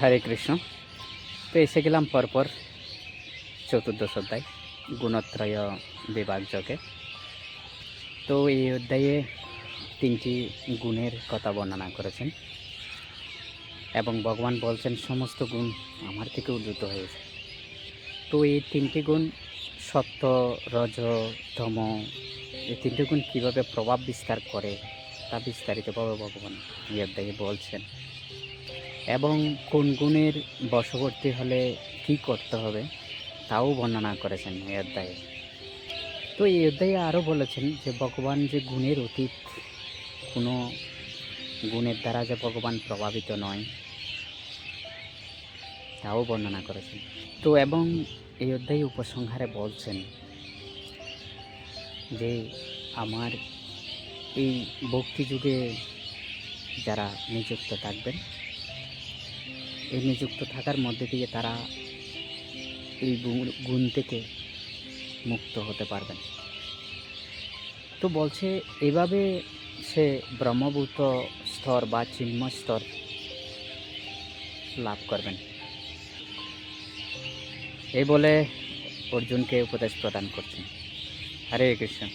হরে কৃষ্ণ। তো এসে গেলাম পরপর চতুর্দশ অধ্যায়, গুণত্রয় বিভাগ যোগে। তো এই অধ্যায়ে তিনটি গুণের কথা বর্ণনা করেছেন এবং ভগবান বলছেন, সমস্ত গুণ আমার থেকে উদ্ভূত হয়েছে। তো এই তিনটি গুণ, সত্য, রজ, ধম, এই তিনটি গুণ কীভাবে প্রভাব বিস্তার করে তা বিস্তারিতভাবে ভগবান এই অধ্যায়ে বলছেন। এবং কোন গুণের বশবর্তী হলে কি করতে হবে তাও বর্ণনা করেছেন এই অধ্যায়ে। তো এই অধ্যায়ে আরও বলেছেন যে ভগবান যে গুণের অতীত, কোনো গুণের দ্বারা যে ভগবান প্রভাবিত নয়, তাও বর্ণনা করেছেন। তো এবং এই অধ্যায় উপসংহারে বলছেন যে আমার এই ভক্তি যুগে যারা নিযুক্ত থাকবেন এই নিযুক্ত থাকার মধ্যে দিয়ে তারা এই গুণ- থেকে মুক্ত হতে পারবেন। তো বলছে, এভাবে সে ব্রহ্মভূত স্তর বা চিন্ময় স্তর লাভ করবেন। এই বলে অর্জুনকে উপদেশ প্রদান করছেন। হরে কৃষ্ণ।